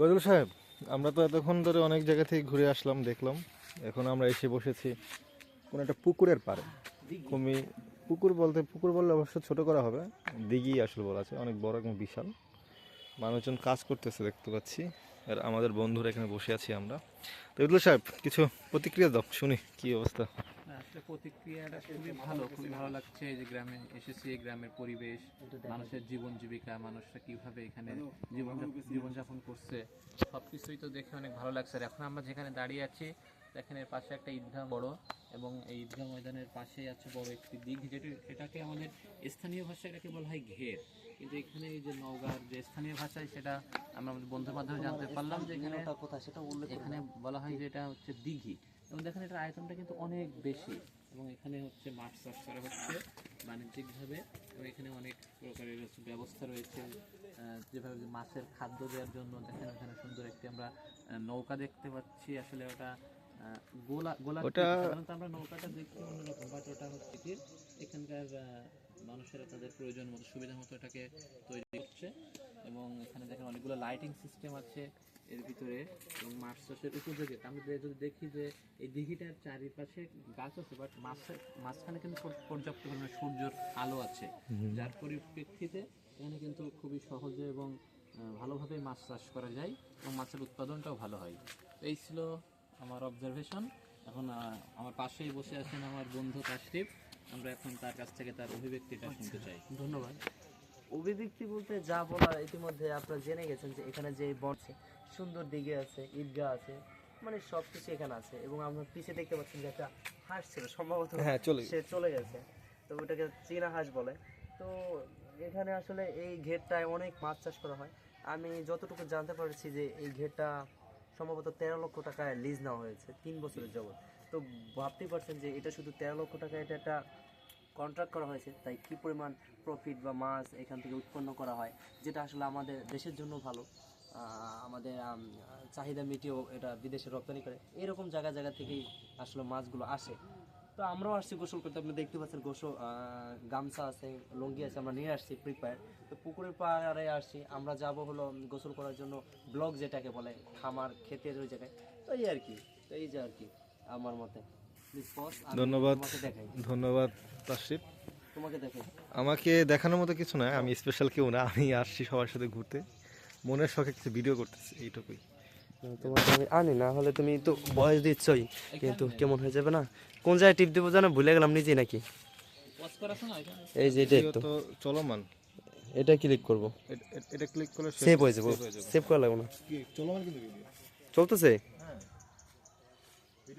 রজুল সাহেব, আমরা তো এতক্ষণ ধরে অনেক জায়গা থেকে ঘুরে আসলাম, দেখলাম। এখন আমরা এসে বসেছি কোন একটা পুকুরের পাড়ে। কুমি পুকুর বলতে, পুকুর বললে অবশ্য ছোট করা হবে। দিঘি আসলে বলা আছে অনেক বড় এবং বিশাল। মানুষজন কাজ করতেছে, দেখতে পাচ্ছি। আর আমাদের বন্ধুরা এখানে বসে আছি আমরা। তো রজুল সাহেব, কিছু প্রতিক্রিয়া দাও, শুনি কি অবস্থা। প্রতিক্রিয়াটা খুবই ভালো খুবই ভালো লাগছে। এই যে গ্রামে এসেছি, এই গ্রামের পরিবেশ, মানুষের জীবন জীবিকা, মানুষরা কীভাবে এখানে জীবন জীবনযাপন করছে, সবকিছুই তো দেখে অনেক ভালো লাগছে। আর এখন আমরা যেখানে দাঁড়িয়ে আছি দেখেন এর পাশে একটা ঈদগাহ বড় এবং এই ঈদগাহ ময়দানের পাশেই আছে বড় একটি দিঘ। যেটি এটাকে আমাদের স্থানীয় ভাষায় এটাকে বলা হয় ঘের। কিন্তু এখানে এই যে নওগাঁর যে স্থানীয় ভাষায় সেটা আমরা আমাদের বন্ধুর মাধ্যমে জানতে পারলাম যে এখানে কোথায় সেটা উল্লেখ এখানে বলা হয় যে এটা হচ্ছে দিঘি। এবং দেখেন এটার আয়তনটা কিন্তু অনেক বেশি। এবং এখানে হচ্ছে মাছ চাষ করা হচ্ছে বাণিজ্যিকভাবে। এবং এখানে অনেক প্রকারের ব্যবস্থা রয়েছে। যেভাবে মাছের খাদ্য দেওয়ার জন্য দেখেন এখানে সুন্দর একটি আমরা নৌকা দেখতে পাচ্ছি। আসলে ওটা গোলা গোলা ওটা- সাধারণত আমরা নৌকাটা দেখি অন্যরকম বাট ওটা হচ্ছে কি এখানকার মানুষেরা তাদের প্রয়োজন মতো সুবিধা মতো এটাকে তৈরি করছে। এবং এখানে দেখেন অনেকগুলো লাইটিং সিস্টেম আছে এর ভিতরে এবং মাছ চাষের উপযোগী। আমরা যদি দেখি যে এই দিঘিটার চারিপাশে গাছ আছে বাট মাছের মাঝখানে কিন্তু পর্যাপ্ত পরিমাণে সূর্যের আলো আছে। যার পরিপ্রেক্ষিতে এখানে কিন্তু খুবই সহজে এবং ভালোভাবে মাছ চাষ করা যায় এবং মাছের উৎপাদনটাও ভালো হয়। এই ছিল আমার অবজারভেশন এখন আমার পাশেই বসে আছেন আমার বন্ধু কাশটিপ আমরা এখন তার কাছ থেকে তার অভিব্যক্তিটা শুনতে চাই। ধন্যবাদ। অভিব্যক্তি বলতে যা বলার ইতিমধ্যে আপনারা জেনে গেছেন যে এখানে যে বন আছে, সুন্দর দিঘে আছে ঈদগাহ আছে মানে সব কিছু এখানে আছে এবং আমরা পিছিয়ে দেখতে পাচ্ছেন যে একটা হাঁস ছিল সম্ভবত হ্যাঁ চলে সে চলে গেছে। তো ওটাকে চীনা হাঁস বলে। তো এখানে আসলে এই ঘেরটায় অনেক মাছ চাষ করা হয়। আমি যতটুকু জানতে পারছি যে এই ঘেরটা সম্ভবত তেরো লক্ষ টাকায় লিজ নেওয়া হয়েছে, তিন বছরের জগৎ। তো ভাবতেই পারছেন যে এটা শুধু তেরো লক্ষ টাকা এটা একটা কন্ট্রাক্ট করা হয়েছে, তাই কি পরিমাণ প্রফিট বা মাছ এখান থেকে উৎপন্ন করা হয়, যেটা আসলে আমাদের দেশের জন্য ভালো আমাদের চাহিদা মিটিয়েও এটা বিদেশে রপ্তানি করে, এরকম জায়গা জায়গা থেকেই আসলে মাছগুলো আসে। তো আমরাও আসছি গোসল করতে। আপনি দেখতে পাচ্ছেন গোসল গামছা আছে লুঙ্গি আছে আমরা নিয়ে আসছি প্রিপেয়ার তো পুকুরের পাড়ে আসছি আমরা যাব হলো গোসল করার জন্য ব্লক যেটাকে বলে খামার ক্ষেতের ওই জায়গায়। তো এই আর কি তো এই যে আর কি আমার মতে। ধন্যবাদ ধন্যবাদ তাশরিফ তোমাকে দেখাই। আমাকে দেখানোর মতো কিছু নয় আমি স্পেশাল কেউ না আমি আসছি সবার সাথে ঘুরতে। মনের শখে কিছু ভিডিও করতেছি এইটুকুই। তোমাকে আমি আনি না হলে তুমি তো বয়স দিচ্ছই কিন্তু কেমন হয়ে যাবে না? কোন জায়গায় টিপ দেবো জানো? ভুলে গেলাম নিজে নাকি? এই যে এটা তো। চলমান। এটা ক্লিক করব। এটা ক্লিক করলে সেভ হয়ে যাব। সেভ করা লাগবে না। চলমান কিন্তু চলতেছে?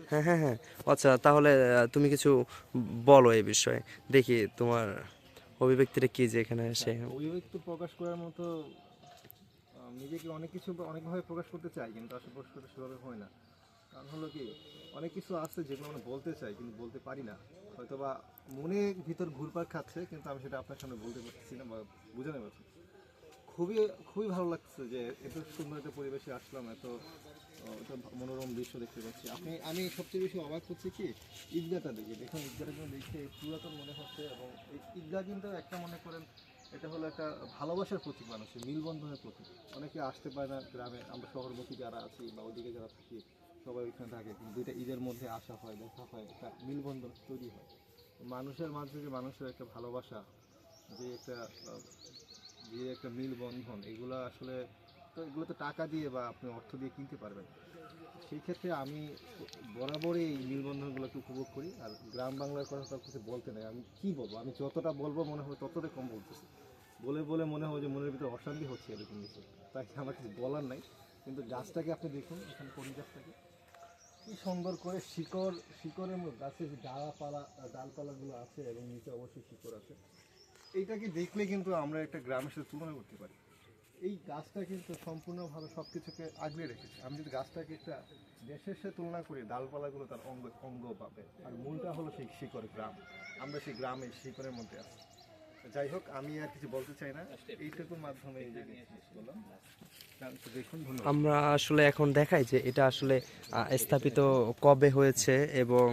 হ্যাঁ। হ্যাঁ হ্যাঁ আচ্ছা তাহলে তুমি কিছু বলো এই বিষয়ে। দেখি তোমার অভিব্যক্তিটা কি যে এখানে এসে। অভিব্যক্তি প্রকাশ করার মতো নিজেকে অনেক কিছু অনেকভাবে প্রকাশ করতে চাই, কিন্তু আসলে প্রকাশ করতে সেভাবে হয় না। কারণ হলো কি, অনেক কিছু আছে যেগুলো আমরা বলতে চাই, কিন্তু বলতে পারি না। হয়তো বা মনে ভিতর ঘুরপাক খাচ্ছে, কিন্তু আমি সেটা আপনার সামনে বলতে পারছি না বা বোঝাতে পারছি। খুবই খুবই ভালো লাগছে যে এত সুন্দর একটা পরিবেশে আসলাম, এত মনোরম দৃশ্য দেখতে পাচ্ছি। আপনি, আমি সবচেয়ে বেশি অবাক হচ্ছে কি, ঈদগাহটা দেখে। দেখুন ঈদগাটা কিন্তু দেখে পুরাতন মনে হচ্ছে এবং এই ঈদগাহ কিন্তু একটা মনে করেন এটা হলো একটা ভালোবাসার প্রতীক মানুষের, মিলবন্ধনের প্রতীক। অনেকে আসতে পারে না গ্রামে, আমরা শহরমুখী যারা আছি বা ওদিকে যারা থাকি, সবাই ওইখানে থাকে, কিন্তু দুইটা ঈদের মধ্যে আসা হয়, দেখা হয়, একটা মিলবন্ধন তৈরি হয়। মানুষের মাঝে যে মানুষের একটা ভালোবাসা, যে একটা যে একটা মিলবন্ধন, এগুলো আসলে তো এগুলো তো টাকা দিয়ে বা আপনি অর্থ দিয়ে কিনতে পারবেন, সেই ক্ষেত্রে আমি বরাবরই এই মিলবন্ধনগুলোকে উপভোগ করি। আর গ্রাম বাংলার কথা তো কিছু বলতে নেই, আমি কি বলব? আমি যতটা বলব মনে হবে ততটাই কম বলতেছি। বলে বলে মনে হয় যে মনের ভিতরে অশান্তি হচ্ছে এরকম কিছু। তাই আমার কিছু বলার নাই, কিন্তু গাছটাকে আপনি দেখুন, এখানে করি গাছটাকে। কি সুন্দর করে শিকড়, শিকড়ের মধ্যে গাছের যে ডালপালা, ডালপালাগুলো আছে এবং নিচে অবশ্যই শিকড় আছে। এইটাকে দেখলে কিন্তু আমরা একটা গ্রামের সাথে তুলনা করতে পারি। এই গাছটা কিন্তু সম্পূর্ণভাবে সব কিছুকে আগলে রেখেছে। আমি যদি গাছটাকে একটা দেশের সাথে তুলনা করি ডালপালাগুলো তার অঙ্গ অঙ্গ পাবে আর মূলটা হলো সেই শিকড় গ্রাম। আমরা সেই গ্রামে শিকড়ের মধ্যে আছি। যাই হোক আমি আর কিছু বলতে চাই না। এইটুকুর মাধ্যমে এই যে বললাম তো দেখুন ধন্যবাদ। আমরা আসলে এখন দেখাই যে এটা আসলে স্থাপিত কবে হয়েছে এবং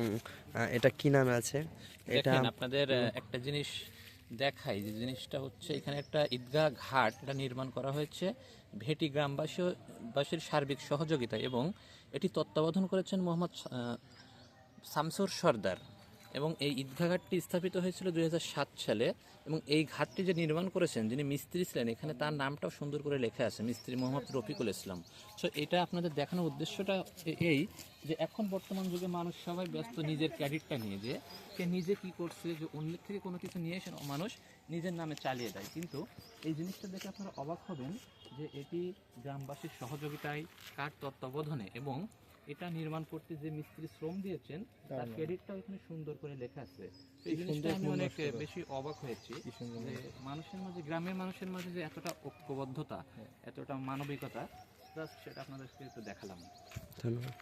এটা কি নামে আছে? এটা আপনাদের একটা জিনিস দেখাই যে জিনিসটা হচ্ছে, এখানে একটা ঈদগাহ ঘাট এটা নির্মাণ করা হয়েছে। ভেটি গ্রামবাসী, বাসীর সার্বিক সহযোগিতা এবং এটি তত্ত্বাবধান করেছেন মোহাম্মদ শামসুর সর্দার। এবং এই ঈদগাহ ঘাটটি স্থাপিত হয়েছিল দুই হাজার সাত সালে এবং এই ঘাটটি যে নির্মাণ করেছেন, যিনি মিস্ত্রি ছিলেন, এখানে তার নামটাও সুন্দর করে লেখা আছে, মিস্ত্রি মোহাম্মদ রফিকুল ইসলাম। সো এটা আপনাদের দেখানোর উদ্দেশ্যটা এই যে এখন বর্তমান যুগে মানুষ সবাই ব্যস্ত নিজের ক্যাডিটটা নিয়ে, যে সে নিজে কি করছে, যে অন্যের থেকে কোনো কিছু নিয়ে এসে মানুষ নিজের নামে চালিয়ে দেয়। কিন্তু এই জিনিসটা দেখে আপনারা অবাক হবেন যে এটি গ্রামবাসীর সহযোগিতায়, কার তত্ত্বাবধানে এবং এটা নির্মাণ করতে যে মিস্ত্রি শ্রম দিয়েছেন তার ক্রেডিটটাও এখানে সুন্দর করে লেখা আছে। এই জিনিসটা আমি অনেক বেশি অবাক হয়েছি যে মানুষের মাঝে গ্রামের মানুষের মাঝে যে এতটা ঐক্যবদ্ধতা এতটা মানবিকতা জাস্ট সেটা আপনাদেরকে একটু দেখালাম। ধন্যবাদ।